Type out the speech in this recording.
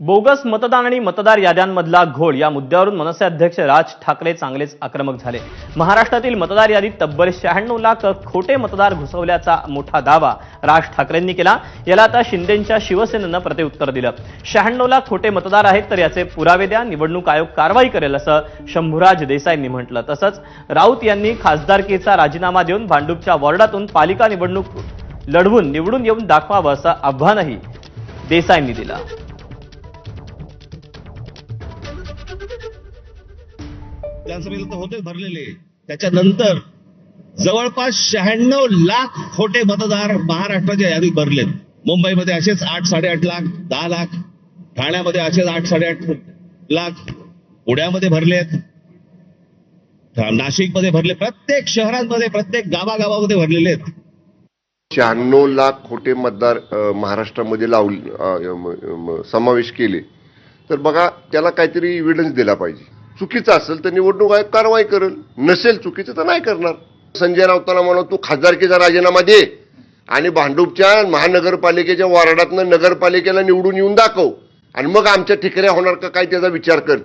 Bogus मतदान आणि मतदार याद्यांमधला घोळ या मुद्द्यावरून मनसे अध्यक्ष राज ठाकरे चांगलेच आक्रमक झाले. महाराष्ट्रातील मतदार यादीत तब्बल शहाण्णव लाख खोटे मतदार घुसवल्याचा मोठा दावा राज ठाकरेंनी केला. याला आता शिंदेच्या शिवसेनेनं प्रत्युत्तर दिलं. शहाण्णव लाख खोटे मतदार आहेत तर याचे पुरावे द्या निवडणूक आयोग कारवाई करेल असं शंभूराज देसाईंनी म्हटलं. तसंच राऊत यांनी खासदारकीचा राजीनामा देऊन भांडूपच्या वॉर्डातून पालिका निवडणूक लढवून निवडून येऊन दाखवावं असं आव्हानही देसाईंनी दिलं. विधानसभेला तर होते भरलेले. त्याच्यानंतर जवळपास शहाण्णव लाख खोटे मतदार महाराष्ट्राच्या यादीत भरलेत. मुंबईमध्ये असेच आठ साडेआठ लाख दहा लाख ठाण्यामध्ये असेच आठ साडेआठ लाख पुण्यामध्ये भरलेत नाशिकमध्ये भरले प्रत्येक शहरांमध्ये प्रत्येक गावागावामध्ये भरलेले आहेत. शहाण्णव लाख खोटे मतदार महाराष्ट्रामध्ये लावले समावेश केले. तर बघा त्याला काहीतरी इव्हिडन्स दिला पाहिजे. चुकीचं असेल तर निवडणूक आयोग कारवाई करेल. नसेल चुकीचं तर नाही करणार. संजय राऊतांना म्हणा तू खासदारकीचा राजीनामा दे आणि भांडूपच्या महानगरपालिकेच्या वॉर्डातनं नगरपालिकेला निवडून येऊन दाखव आणि मग आमच्या ठिकऱ्या होणार का? काय त्याचा विचार कर.